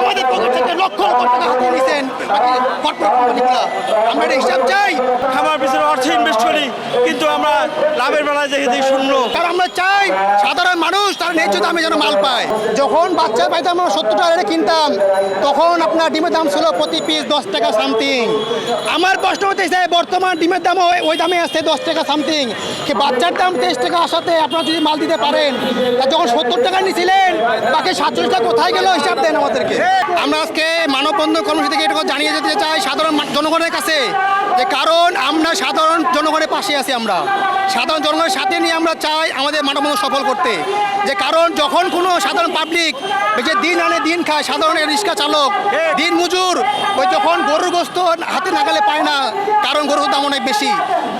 আমাদের পকেট থেকে লক্ষ লক্ষ টাকা হাতিয়ে নিয়েছেন আমরা একটা হিসাব চাই। খামার পিছনে অর্থ ইনভেস্ট করি কিন্তু আমরা লাভের বেলায় দেখে শূন্য। কারণ আমরা চাই মানুষ তার ন্যায্য দামে যেন মাল পায়। যখন বাচ্চা পাইতাম আমরা সত্তর টাকা কিনতাম, তখন আপনার ডিমের দাম ছিল প্রতি পিস দশ টাকা সামথিং আমার প্রশ্ন হতে চাই, বর্তমান ডিমের দাম ওই- দামে আসছে দশ টাকা সামথিং কি বাচ্চার দাম তেইশ টাকা আসাতে আপনারা যদি মাল দিতে পারেন, তা যখন সত্তর টাকা নিয়েছিলেন বাকি সাতচল্লিশ টাকা কোথায় গেল হিসাব দেন আমাদেরকে। আমরা আজকে মানববন্ধন কর্মসূচি থেকে এটুকু জানিয়ে যেতে চাই সাধারণ জনগণের কাছে, যে কারণ আমরা সাধারণ জনগণের পাশে আছি আমরা। সাধারণ জনগণের সাথে নিয়ে আমরা চাই আমাদের মানববন্ধন সফল করতে। যে কারণ যখন কোনো সাধারণ পাবলিক যে দিন আনে দিন খায়, সাধারণ রিক্সা চালক, দিন মজুর, ওই যখন গরুর গোস্ত হাতে নাগালে পায় না, কারণ গরুর দাম অনেক বেশি।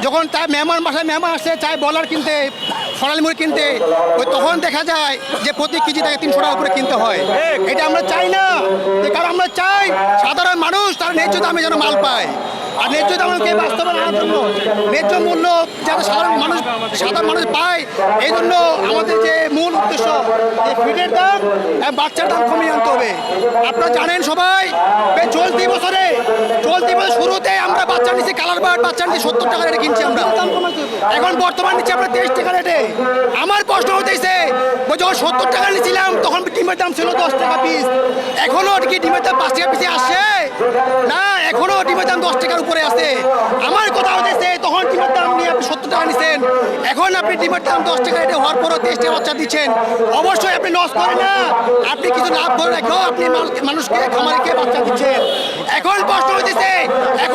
যখন তার মেহমান বাসায় মেহমান আসে, চায় বলার কিনতে, সোনালি মুড়ি কিনতে, ওই তখন দেখা যায় যে প্রতি কেজি তাকে তিনশো টাকা করে কিনতে হয়। এটা আমরা চাই না। কারণ আমরা চাই সাধারণ মানুষ তার ন্যায্য দামে যেন মাল পায়। আর ন্যায্য দামকে বাস্তবায়ন আনার জন্য। ন্যায্য মূল্য যাতে সাধারণ মানুষ সাধারণ মানুষ পায় এই জন্য আমাদের যে মূল উদ্দেশ্য যে ফিডের দাম এবং বাচ্চার দাম কমিয়ে আনতে হবে। আপনারা জানেন সবাই এই চলতি বছরে চলতি বছর শুরুতে আমরা বাচ্চা নিচ্ছি কালার বার্ড বাচ্চা নিচ্ছি সত্তর টাকা রেটে কিনছি আমরা। এখন বর্তমান নিচ্ছি আমরা তেইশ টাকা রেটে। আমার প্রশ্ন হতেছে ওই যখন সত্তর টাকা নিয়েছিলাম, তখন ডিমের দাম ছিল দশ টাকা পিস এখনও কি ডিমের দাম পাঁচ টাকা পিসে আসছে? না, এখনও ডিমের দাম দশ টাকার উপরে আছে। আমার কথা হতেছে তখন ডিমের দাম নিয়ে আপনি সত্তর টাকা নিছেন। এখন আপনি ডিমের দাম দশ টাকা রেটে হওয়ার পরও তেইশ টাকা বাচ্চা দিচ্ছেন। অবশ্যই আপনি লস করেন না। আপনি কিছু লাভ করে রেখেও আপনি মানুষকে, খামারিকে বাচ্চা দিচ্ছেন। এখন প্রশ্ন এখন কয়েক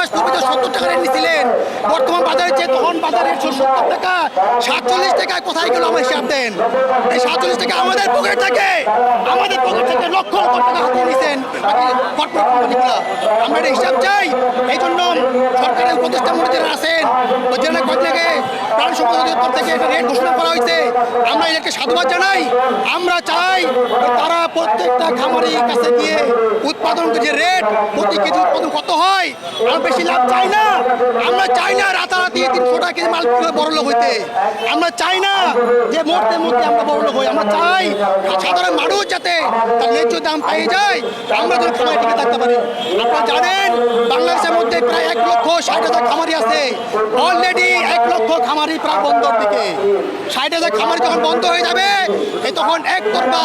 মাস পূর্বে তো সত্তর টাকা রেট নিছিলেন বর্তমান বাজারে যে তখন বাজারের সত্তর টাকা, সাতচল্লিশ টাকায় কোথায় গেল আমার হিসাব দেন? এই সাতচল্লিশ টাকা আমাদের পকেট থেকে, আমাদের পকেট থেকে লক্ষ লক্ষ টাকা হাতিয়ে নিছেন আমরা হিসাব চাই এই জন্য সরকারের উপদেষ্টা মন্ত্রী যারা আছেন জেলা থেকে প্রাণ সম্পদ অধিদপ্তর থেকে একটা রেট ঘোষণা করা হয়েছে। আমরা এটাকে সাধুবাদ জানাই। আমরা চাই তারা প্রত্যেকটা খামারির কাছে গিয়ে উৎপাদন যে রেট, প্রতি কেজি উৎপাদন কত হয় আমরা বেশি লাভ চাই না। আমরা চাই না রাতারাতি তিনশো টাকা কেজি মাল বড় লোক হইতে। আমরা চাই না যে মুহূর্তে মধ্যে আমরা বড় লোক হই। আমরা চাই সাধারণ মানুষ যাতে তার ন্যায্য দাম পেয়ে যায়। আমরা যেন খামারে টিকে থাকতে পারি। আপনারা জানেন, বাংলাদেশের মধ্যে প্রায় এক লক্ষ ষাট হাজার খামারি আছে। অলরেডি এক লক্ষ খামারি প্রায় বন্ধর দিকে। ষাট হাজার খামারি যখন বন্ধ হয়ে যাবে তখন একতরফা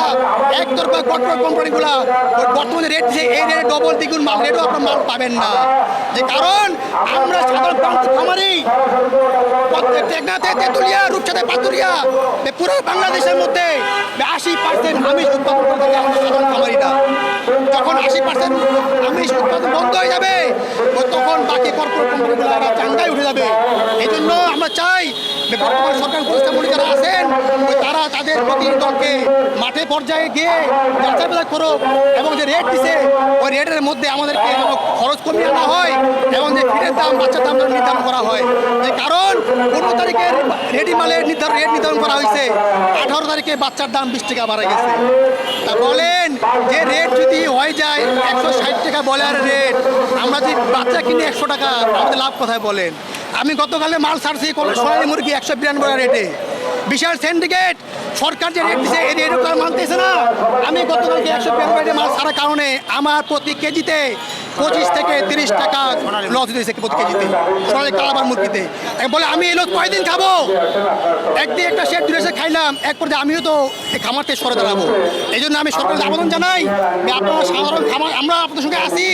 একতরফা কর্পোরেট কোম্পানিগুলা ওই বর্তমানে রেট যে এই রেটে ডবল দ্বিগুণ মাল রেটও আপনার মাল পাবেন না। যে কারণ, আমরা সাধারণ খামারি পুরো বাংলাদেশের মধ্যে আশি পার্সেন্ট যখন আশি পার্সেন্ট আমিষ উৎপাদন বন্ধ হয়ে যাবে কর্পোরেট কোম্পানিগুলো চাঙ্গায় উঠে যাবে। এই জন্য আমরা চাই বর্তমান সরকার প্রতিষ্ঠামূলক যারা আছেন তারা তাদের প্রতিনিধি মাঠে পর্যায়ে গিয়ে যাচাই বাছাই করুক এবং যে রেট দিছে, ওই রেটের মধ্যে আমাদেরকে যেন খরচ কমিয়ে আনা হয় এবং যে ফিরের দাম, বাচ্চার দাম নির্ধারণ করা হয়। কারণ, পনেরো তারিখের রেডি মালের নির্ধারণ রেট নির্ধারণ করা হয়েছে। আঠারো তারিখে বাচ্চার দাম বিশ টাকা বাড়া গেছে। তা বলেন, যে রেট যদি হয়ে যায়, একশো ষাট টাকা বলার রেট আমরা যদি বাচ্চা কিনে একশো টাকা, আমাদের লাভ কোথায় বলেন? আমি গতকালে মাল ছাড়ছি সোনালি মুরগি একশো বিরানব্বই রেটে। বিশাল সিন্ডিকেট সরকার যে রেট দিচ্ছে এই রেট মানতেছে না। আমি গতকালকে একশো বিরানব্বই রেটে মাল ছাড়ার কারণে আমার প্রতি কেজিতে পঁচিশ থেকে তিরিশ টাকা লস দিয়েছে প্রতি কেজিতে। সোনালী কালাবার মুরগিতে। বলে, আমি এই লস কয়দিন খাব? একদিন একটা শেড দূরে এসে খাইলাম, এক পর্যায়ে আমিও তো এই খামার থেকে সরে দাঁড়াবো। এই জন্য আমি সরকারের আবেদন জানাই যে আপনারা সাধারণ খামার, আমরা আপনাদের সঙ্গে আসি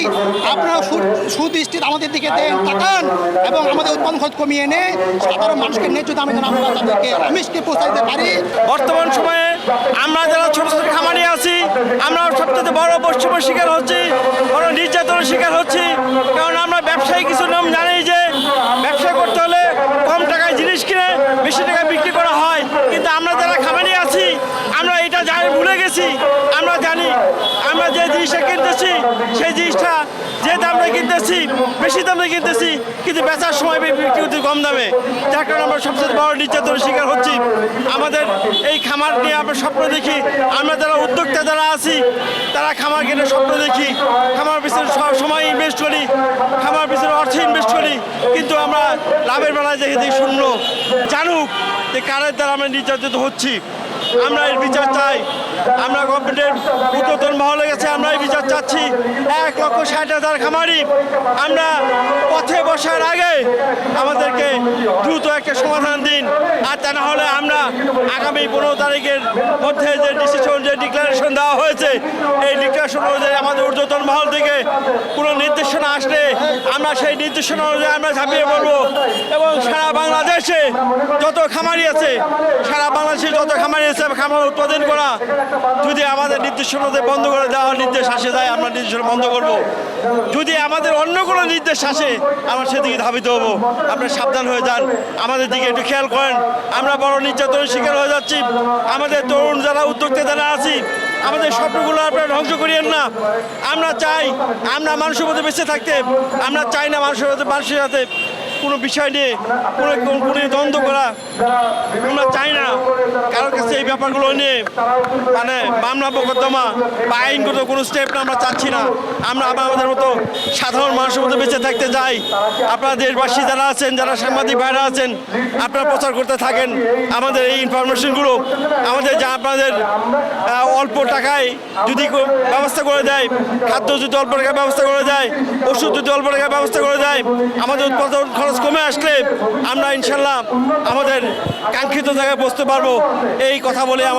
আপনারা সু- সুদৃষ্টিতে আমাদের দিকে দেন, তাকান এবং আমাদের উৎপাদন খরচ কমিয়ে এনে সাধারণ মানুষকে ন্যায্য দামে যেন আমরা তাদেরকে আমিষকে পৌঁছে দিতে পারি। বর্তমান সময়ে আমরা যারা ছোট ছোট খামারি আছি, আমরা সবচেয়ে বড় বৈষম্যের শিকার হচ্ছি। নির্যাতনের শিকার হচ্ছি। কারণ আমরা ব্যবসায়ী কিছু নিয়ম জানি যে ব্যবসা করতে হলে কম টাকায় জিনিস কিনে বেশি টাকায় বিক্রি করা হয়। কিন্তু আমরা যারা খামারি আছি, আমরা এটা জানি ভুলে গেছি। আমরা যে জিনিসটা কিনতেছি, সেই জিনিসটা যে দামে কিনতেছি, বেশি দামে কিনতেছি, কিন্তু বেচার সময় বিক্রি করতে কম দামে। যার কারণে আমরা সবচেয়ে বড় নির্যাতনের শিকার হচ্ছি। আমাদের এই খামার নিয়ে আমরা স্বপ্ন দেখি। আমরা যারা উদ্যোক্তা যারা আছি, তারা খামার কিনে স্বপ্ন দেখি। খামার পিছনে সময় ইনভেস্ট করি, খামার পিছনে অর্থ ইনভেস্ট করি। কিন্তু আমরা লাভের বেলায় দেখে দেখি শূন্য। জানুক যে কারের দ্বারা আমরা নির্যাতিত হচ্ছি। আমরা এর বিচার চাই। আমরা গভর্নমেন্টের উদ্যোতন মহলে গেছে, আমরা এই বিচার চাচ্ছি। এক লক্ষ ষাট হাজার খামারি। আমরা পথে বসার আগে আমাদেরকে দ্রুত একটা সমাধান দিন। আর তা না হলে আমরা আগামী পনেরো তারিখের মধ্যে যে ডিসিশন যে ডিক্লারেশন দেওয়া হয়েছে, এই ডিক্লারেশন অনুযায়ী আমাদের ঊর্ধ্বতন মহল থেকে কোনো নির্দেশনা আসলে আমরা সেই নির্দেশনা অনুযায়ী আমরা ঝাঁপিয়ে পড়ব। এবং সারা বাংলাদেশে যত খামারি আছে, সারা বাংলাদেশে যত খামারি আছে খামার উৎপাদন করা যদি আমাদের নির্দেশনাতে বন্ধ করে দেওয়ার নির্দেশ আসে যায় আমরা নির্দেশনা বন্ধ করব। যদি আমাদের অন্য কোনো নির্দেশ আসে, আমরা সেদিকে ধাবিত হব। আপনারা সাবধান হয়ে যান। আমাদের দিকে একটু খেয়াল করেন। আমরা বড় নির্যাতনের শিকার হয়ে যাচ্ছি। আমাদের তরুণ যারা উদ্যোক্তা যারা আছি, আমাদের স্বপ্নগুলো আপনারা ধ্বংস করিয়েন না। আমরা চাই আমরা মানুষের মধ্যে বেঁচে থাকতে, আমরা চাই না মানুষের মধ্যে মানুষের সাথে কোনো বিষয় নিয়ে, কোনো কোনো দ্বন্দ্ব করা আমরা চাই না। কারোর কাছে এই ব্যাপারগুলো নিয়ে মানে মামলা মোকদ্দমা বা আইনগত কোনো স্টেপ আমরা চাচ্ছি না। আমরা আমাদের মতো সাধারণ মানুষের মতো বেঁচে থাকতে চাই। আপনারা দেশবাসী যারা আছেন, যারা সাংবাদিক ভাইরা আছেন, আপনারা প্রচার করতে থাকেন। আমাদের এই ইনফরমেশনগুলো আমাদের যা আপনাদের অল্প টাকায় যদি ব্যবস্থা করে দেয়, খাদ্য যদি অল্প টাকায় ব্যবস্থা করে দেয়, ওষুধ যদি অল্প টাকায় ব্যবস্থা করে দেয়, আমাদের উৎপাদন খরচ কমে আসলে আমরা ইনশাল্লাহ আমাদের কাঙ্ক্ষিত জায়গায় বসতে পারব। এই কথা বলে আমার